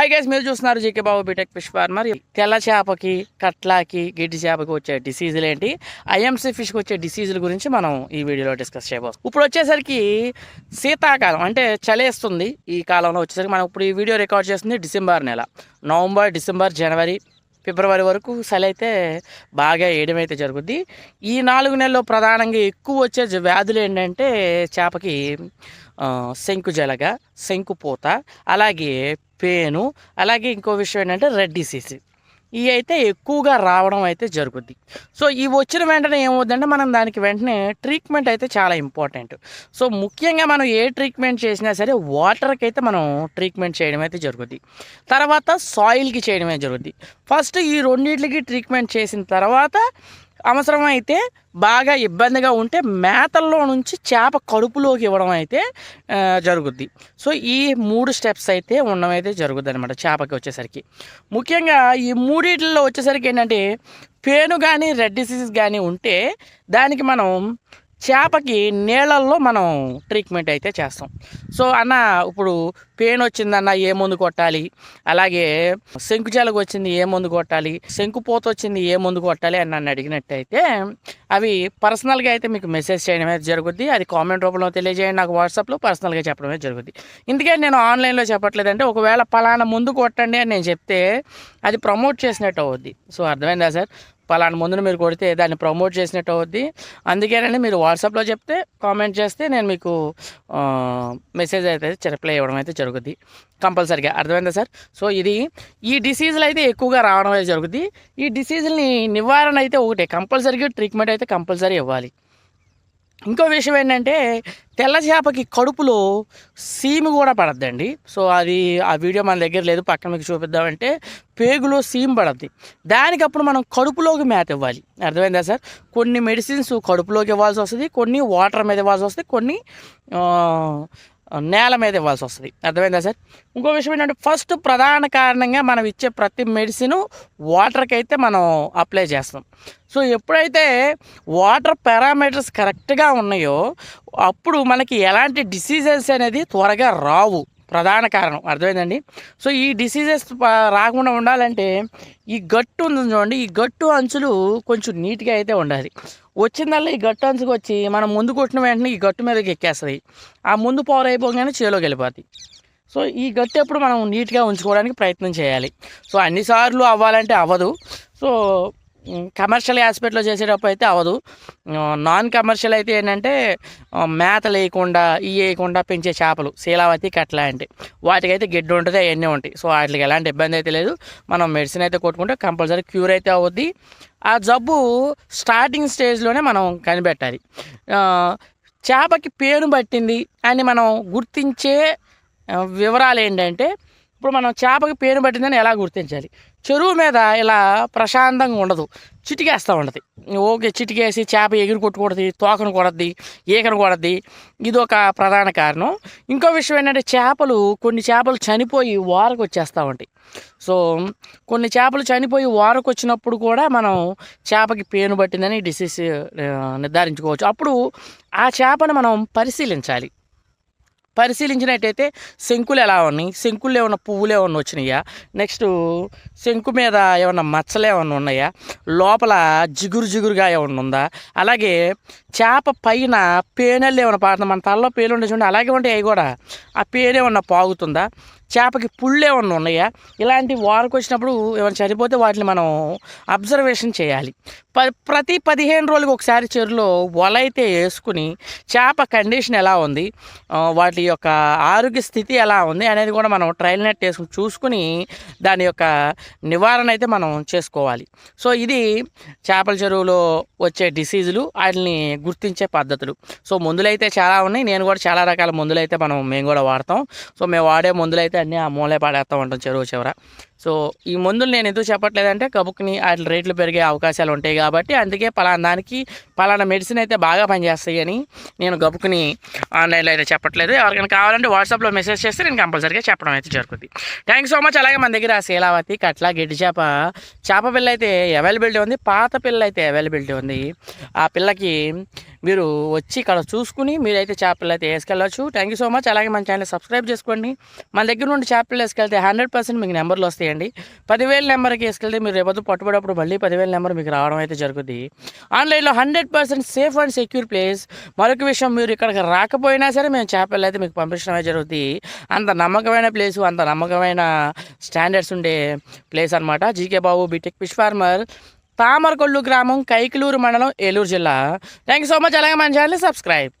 Hi guys మీరు చూస్తున్నారు GK Babu BTech fish farmer తెల్ల చేపకి కట్లాకి గిడ్డి చేపకి వచ్చే డిసీజులు ఏంటి? ఐఎంసీ ఫిష్కి వచ్చే డిసీజుల గురించి మనం ఈ వీడియోలో డిస్కస్ చేయబోం ఇప్పుడు వచ్చేసరికి శీతాకాలం అంటే చలేస్తుంది ఈ కాలంలో వచ్చేసరికి. మనం ఇప్పుడు ఈ వీడియో రికార్డ్ చేస్తుంది డిసెంబర్ నెల. నవంబర్ డిసెంబర్ జనవరి ఫిబ్రవరి వరకు చలి అయితే బాగా వేయడం అయితే జరుగుద్ది. ఈ నాలుగు నెలల్లో ప్రధానంగా ఎక్కువ వచ్చే వ్యాధులు ఏంటంటే చేపకి ఆ, శంకు జలగ శంకు పూత అలాగే పేను అలాగే ఇంకో విషయం ఏంటంటే రెడ్ డిసీజ్. ఇవి అయితే ఎక్కువగా రావడం అయితే జరుగుద్ది. సో ఇవి వచ్చిన వెంటనే ఏమవుద్దంటే మనం దానికి వెంటనే ట్రీట్మెంట్ అయితే చాలా ఇంపార్టెంట్. సో ముఖ్యంగా మనం ఏ ట్రీట్మెంట్ చేసినా సరే వాటర్కి అయితే మనం ట్రీట్మెంట్ చేయడం అయితే జరుగుద్ది. తర్వాత సాయిల్కి చేయడమే జరుగుద్ది. ఫస్ట్ ఈ రెండింటికి ట్రీట్మెంట్ చేసిన తర్వాత అవసరమైతే బాగా ఇబ్బందిగా ఉంటే మేతల్లో నుంచి చేప కడుపులోకి ఇవ్వడం అయితే జరుగుద్ది. సో ఈ మూడు స్టెప్స్ అయితే ఉండడం అయితే జరుగుద్ది అనమాట చేపకి వచ్చేసరికి. ముఖ్యంగా ఈ మూడిట్లో వచ్చేసరికి ఏంటంటే పేను కానీ రెడ్ డిసీజెస్ కానీ ఉంటే దానికి మనం చేపకి నీళ్ళల్లో మనం ట్రీట్మెంట్ అయితే చేస్తాం. సో అన్న ఇప్పుడు పెయిన్ వచ్చిందన్న ఏ మందు కొట్టాలి? అలాగే శంకుజాలకు వచ్చింది ఏ మందు కొట్టాలి? శంకుపోత వచ్చింది ఏ మందు కొట్టాలి అని నన్ను అడిగినట్టయితే అవి పర్సనల్గా అయితే మీకు మెసేజ్ చేయడమే జరుగుద్ది. అది కామెంట్ రూపంలో తెలియజేయండి. నాకు వాట్సాప్లో పర్సనల్గా చెప్పడమే జరుగుద్ది. ఇందుకే నేను ఆన్లైన్లో చెప్పట్లేదంటే ఒకవేళ పలానా ముందు కొట్టండి అని నేను చెప్తే అది ప్రమోట్ చేసినట్టు అవుద్ది. సో అర్థమైందా సార్? పలానా ముందును మీరు కొడితే దాన్ని ప్రమోట్ చేసినట్టు అవుద్ది. అందుకేనండి మీరు వాట్సాప్లో చెప్తే కామెంట్ చేస్తే నేను మీకు మెసేజ్ అయితే రిప్లై ఇవ్వడం అయితే జరుగుద్ది. కంపల్సరిగా. అర్థమైందా సార్? సో ఇది ఈ డిసీజులు అయితే ఎక్కువగా రావడం అయితే జరుగుద్ది. ఈ డిసీజుల్ని నివారణ అయితే ఒకటే. కంపల్సరీగా ట్రీట్మెంట్ అయితే కంపల్సరీ ఇవ్వాలి. ఇంకో విషయం ఏంటంటే తెల్ల చేపకి కడుపులో సీము కూడా పడద్దండి. సో అది ఆ వీడియో మన దగ్గర లేదు పక్కన మీకు చూపిద్దామంటే పేగులో సీమ్ పడద్ది. దానికి అప్పుడు మనం కడుపులోకి మేత ఇవ్వాలి. అర్థమైందా సార్? కొన్ని మెడిసిన్స్ కడుపులోకి ఇవ్వాల్సి వస్తుంది కొన్ని వాటర్ మీద ఇవ్వాల్సి వస్తుంది కొన్ని నేల మీద ఇవ్వాల్సి వస్తుంది. అర్థమైందా సార్? ఇంకో విషయం ఏంటంటే ఫస్ట్ ప్రధాన కారణంగా మనం ఇచ్చే ప్రతి మెడిసిన్ వాటర్కి అయితే మనం అప్లై చేస్తాం. సో ఎప్పుడైతే వాటర్ పారామీటర్స్ కరెక్ట్గా ఉన్నాయో అప్పుడు మనకి ఎలాంటి డిసీజెస్ అనేది త్వరగా రావు. ప్రధాన కారణం. అర్థమైందండి? సో ఈ డిసీజెస్ రాకుండా ఉండాలంటే ఈ గట్టు ఉంది చూడండి. ఈ గట్టు అంచులు కొంచెం నీట్గా అయితే ఉండాలి. వచ్చిందల్లా ఈ గట్టు అంచుకు వచ్చి మనం ముందు కొట్టిన వెంటనే ఈ గట్టు మీదకి ఎక్కేస్తుంది. ఆ ముందు పవర్ అయిపోగానే చేలోకి వెళ్ళిపోతుంది సో ఈ గట్టు ఎప్పుడు మనం నీట్గా ఉంచుకోవడానికి ప్రయత్నం చేయాలి. సో అన్నిసార్లు అవ్వాలంటే అవ్వదు. సో కమర్షియల్ ఆస్పెక్ట్లో చేసేటప్పుడు అయితే అవ్వదు. నాన్ కమర్షియల్ అయితే ఏంటంటే మేత లేకుండా ఇవి వేయకుండా పెంచే చేపలు శీలావతి కట్ల అంటే. వాటికైతే గిడ్డు ఉంటుంది అవన్నీ ఉంటాయి. సో వాటికి ఎలాంటి ఇబ్బంది అయితే లేదు. మనం మెడిసిన్ అయితే కొట్టుకుంటే కంపల్సరీ క్యూర్ అయితే అవుద్ది. ఆ జబ్బు స్టార్టింగ్ స్టేజ్లోనే మనం కనిపెట్టాలి. చేపకి పేను పట్టింది అని మనం గుర్తించే వివరాలు ఏంటంటే ఇప్పుడు మనం చేపకి పేరు పట్టిందని ఎలా గుర్తించాలి? చెరువు మీద ఇలా ప్రశాంతంగా ఉండదు. చిటికేస్తూ ఉండదు ఓకే చిటికేసి చేప ఎగిరి కొట్టుకూడదు తోకను కొడద్ది ఈకను కొడద్ది. ఇది ఒక ప్రధాన కారణం. ఇంకో విషయం ఏంటంటే చేపలు కొన్ని చేపలు చనిపోయి వారకు వచ్చేస్తూ ఉంటాయి. సో కొన్ని చేపలు చనిపోయి వారకు వచ్చినప్పుడు కూడా మనం చేపకి పేను పట్టిందని డిసీజ్ నిర్ధారించుకోవచ్చు. అప్పుడు ఆ చేపను మనం పరిశీలించాలి. పరిశీలించినట్టయితే శంకులు ఎలా ఉన్నాయి? శంకులు ఏమన్నా పువ్వులు ఏమన్నా వచ్చినాయా? నెక్స్ట్ శంకు మీద ఏమన్నా మచ్చలు ఏమన్నా ఉన్నాయా? లోపల జిగురు జిగురుగా ఏమన్నా ఉందా? అలాగే చేప పైన పేనెళ్ళు ఏమైనా పారుతుందా మన తలలో పేలు ఉండే చూడండి అలాగే ఉంటాయి అవి కూడా. ఆ పేరు ఏమన్నా పాగుతుందా? చేపకి పుళ్ళు ఏమన్నా ఉన్నాయా? ఇలాంటి వారకు వచ్చినప్పుడు ఏమైనా చనిపోతే వాటిని మనం అబ్జర్వేషన్ చేయాలి. ప ప్రతి పదిహేను రోజులకు ఒకసారి చెరువులో వల అయితే వేసుకుని చేప కండిషన్ ఎలా ఉంది? వాటి యొక్క ఆరోగ్య స్థితి ఎలా ఉంది అనేది కూడా మనం ట్రైల్ నెట్ వేసుకుని చూసుకుని దాని యొక్క నివారణ అయితే మనం చేసుకోవాలి. సో ఇది చేపల చెరువులో వచ్చే డిసీజులు వాటిని గుర్తించే పద్ధతులు. సో మందులైతే చాలా ఉన్నాయి. నేను కూడా చాలా రకాల మందులు అయితే మనం మేము కూడా వాడతాం. సో మేము వాడే మందులు అయితే అన్నీ ఆ మూలే పాడేస్తూ ఉంటాం చెరువు చివర. సో ఈ మందులు నేను ఎందుకు చెప్పట్లేదంటే కబుక్ని వాటి రేట్లు పెరిగే అవకాశాలు ఉంటాయి కాబట్టి అందుకే పలానా దానికి పలానా మెడిసిన్ అయితే బాగా పనిచేస్తాయి అని నేను గబుకుని ఆన్లైన్లో అయితే చెప్పట్లేదు. ఎవరికైనా కావాలంటే వాట్సాప్లో మెసేజ్ చేస్తే నేను కంపల్సరీగా చెప్పడం అయితే జరుగుతుంది థ్యాంక్ సో మచ్ అలాగే మన దగ్గర శీలావతి కట్ల గిడ్డి చేప చేప పిల్ల అయితే అవైలబిలిటీ ఉంది పాత పిల్ల అయితే అవైలబిలిటీ ఉంది. ఆ పిల్లకి మీరు వచ్చి ఇక్కడ చూసుకుని మీరైతే చేపలు అయితే వేసుకెళ్ళచ్చు. థ్యాంక్ యూ సో మచ్ అలాగే మన ఛానల్ సబ్స్క్రైబ్ చేసుకోండి. మన దగ్గర నుండి చేపలు వేసుకెళ్తే హండ్రెడ్ పర్సెంట్ మీకు నెంబర్లు వస్తాయండి. పదివేల నెంబర్కి వేసుకెళ్తే మీరు రేపొద్దు పట్టుబడప్పుడు మళ్ళీ పదివేల నెంబర్ మీకు రావడం అయితే జరుగుతుంది ఆన్లైన్లో hundred percent safe and secure place మరొక విషయం మీరు ఇక్కడికి రాకపోయినా సరే మేము చేపలు అయితే మీకు పంపించడం అయితే జరుగుతుంది అంత నమ్మకమైన ప్లేస్ అంత నమ్మకమైన స్టాండర్డ్స్ ఉండే ప్లేస్ అనమాట GK Babu BTech fish farmer Tamarakollu గ్రామం కైకిలూరు మండలం ఏలూరు జిల్లా. థ్యాంక్ యూ సో మచ్ అలాగే మన ఛానల్ని సబ్స్క్రైబ్